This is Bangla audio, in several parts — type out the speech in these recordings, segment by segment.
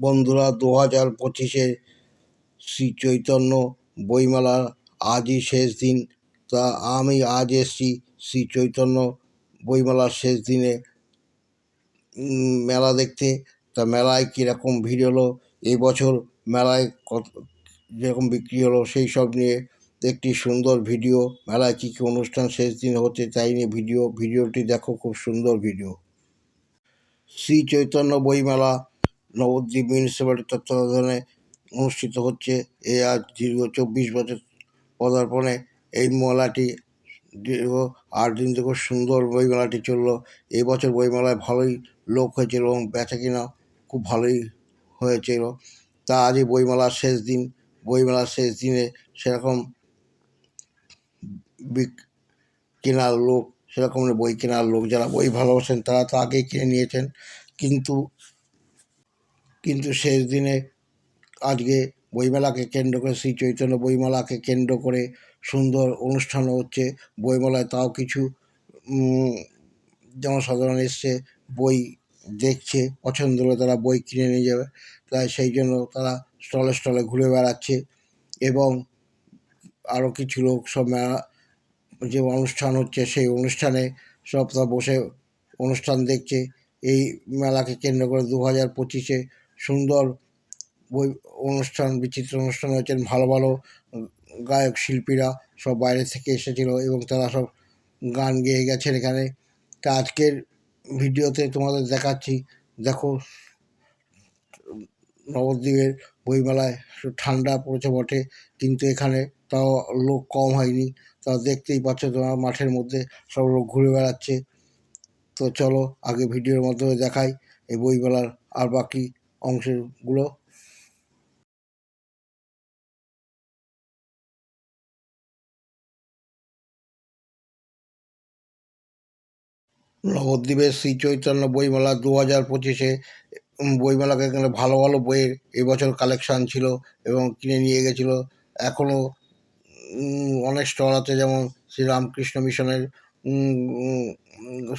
বন্ধুরা দু হাজার পঁচিশে শ্রী চৈতন্য বইমেলার আজই শেষ দিন। তা আমি আজ এসছি শ্রী চৈতন্য বইমেলার শেষ দিনে। মেলা দেখতে। তা মেলায় কীরকম ভিড় হলো? এবছর মেলায় কত, যেরকম বিক্রি হলো, সেই সব নিয়ে একটি সুন্দর ভিডিও। মেলায় কী কী অনুষ্ঠান শেষ দিন হতে তাই নিয়ে ভিডিও? ভিডিওটি দেখো, খুব সুন্দর ভিডিও। শ্রী চৈতন্য বইমেলা নবদ্বীপ মিউনিসিপ্যালিটি তত্ত্বাবধানে অনুষ্ঠিত হচ্ছে। এ আজ দীর্ঘ চব্বিশ বছর পদার্পণে এই মেলাটি দীর্ঘ আট দিন থেকে সুন্দর বইমেলাটি চলল। এই বছর বইমেলায় ভালোই লোক হয়েছিল এবং বেচা কিনা খুব ভালোই হয়েছিল। তা আজই বইমেলার শেষ দিন। বইমেলার শেষ দিনে সেরকম কেনার লোক সেরকম বই কেনার লোক যারা বই ভালোবাসেন তারা তো আগেই কিনে নিয়েছেন। কিন্তু কিন্তু শেষ দিনে আজকে বইমেলাকে কেন্দ্র করে, শ্রী চৈতন্য বইমেলাকে কেন্দ্র করে সুন্দর অনুষ্ঠানও হচ্ছে। বইমেলায় তাও কিছু জনসাধারণ এসছে, বই দেখছে, পছন্দ হলে তারা বই কিনে নিয়ে যাবে। তাই সেই জন্য তারা স্টলে স্টলে ঘুরে বেড়াচ্ছে এবং আরও কিছু লোক সব মেলা, যে অনুষ্ঠান হচ্ছে সেই অনুষ্ঠানে সব তা বসে অনুষ্ঠান দেখছে। এই মেলাকে কেন্দ্র করে দু হাজার পঁচিশে সুন্দর বই অনুষ্ঠান, বিচিত্র অনুষ্ঠান হয়েছেন, ভালো ভালো গায়ক, শিল্পীরা সব বাইরে থেকে এসেছিল এবং তারা সব গান গেয়ে গেছেন এখানে। তা আজকের ভিডিওতে তোমাদের দেখাচ্ছি, দেখো, নবদ্বীপের বইমেলায় ঠান্ডা পড়েছে বটে, কিন্তু এখানে তাও লোক কম হয়নি। তা দেখতেই পাচ্ছ তোমার মাঠের মধ্যে সব লোক ঘুরে বেড়াচ্ছে। তো চলো আগে ভিডিওর মাধ্যমে দেখাই, এই বইমেলার আর বাকি অংশগুলো। নবদ্বীপের শ্রী চৈতন্য বইমেলা দু হাজার পঁচিশে বইমেলাকে এখানে ভালো ভালো বইয়ের এবছর কালেকশান ছিল এবং কিনে নিয়ে গেছিল। এখনও অনেক স্টল আছে যেমন শ্রী রামকৃষ্ণ মিশনের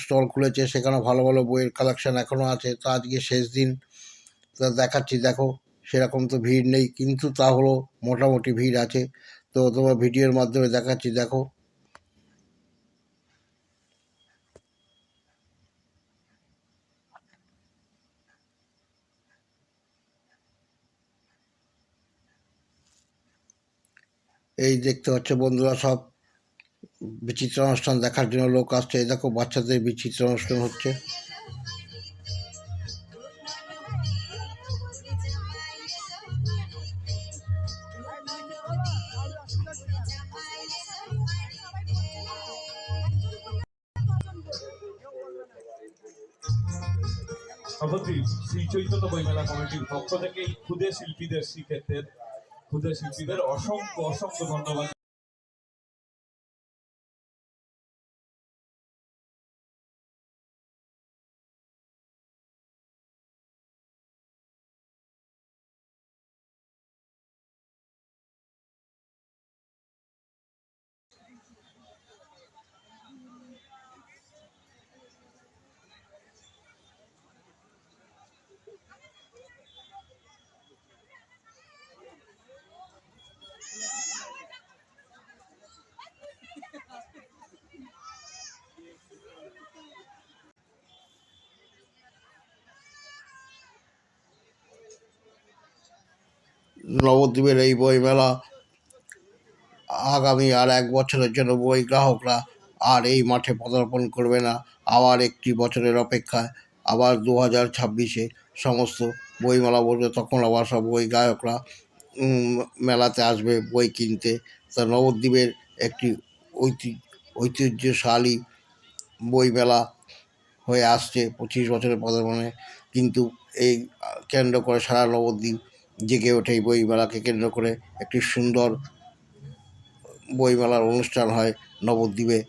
স্টল খুলেছে, সেখানে ভালো ভালো বইয়ের কালেকশান এখনও আছে। তা আজকে শেষ দিন। তা দেখাচ্ছি, দেখো, সেরকম তো ভিড় নেই, কিন্তু তা তাহলেও মোটামুটি ভিড় আছে। তো তোমার ভিডিওর মাধ্যমে দেখাচ্ছি, দেখো। এই দেখতে হচ্ছে বন্ধুরা সব বিচিত্র অনুষ্ঠান দেখার জন্য লোক আসছে। দেখো, বাচ্চাদের বিচিত্র অনুষ্ঠান হচ্ছে। নবদ্বীপ শ্রী চৈতন্য বইমেলা কমিটির পক্ষ থেকে ক্ষুদে শিল্পীদের শ্রীক্ষেত্রের, ক্ষুদে শিল্পীদের অসংখ্য অসংখ্য ধন্যবাদ। নবদ্বীপের এই বই মেলা আগামী আর এক বছরের জন্য বই গ্রাহকরা আর এই মাঠে পদার্পণ করবে না। আবার একটি বছরের অপেক্ষায় আবার দু হাজার ছাব্বিশে সমস্ত বইমেলা বলবে, তখন আবার সব বই গায়করা মেলাতে আসবে বই কিনতে। তা নবদ্বীপের একটি ঐতি, ঐতিহ্যশালী বইমেলা হয়ে আসছে পঁচিশ বছরের পদার্পণে। কিন্তু এই কেন্দ্র করে সারা নবদ্বীপ জেগে ওঠে এই বইমেলাকে কেন্দ্র করে। একটি সুন্দর বইমেলার অনুষ্ঠান হয় নবদ্বীপে।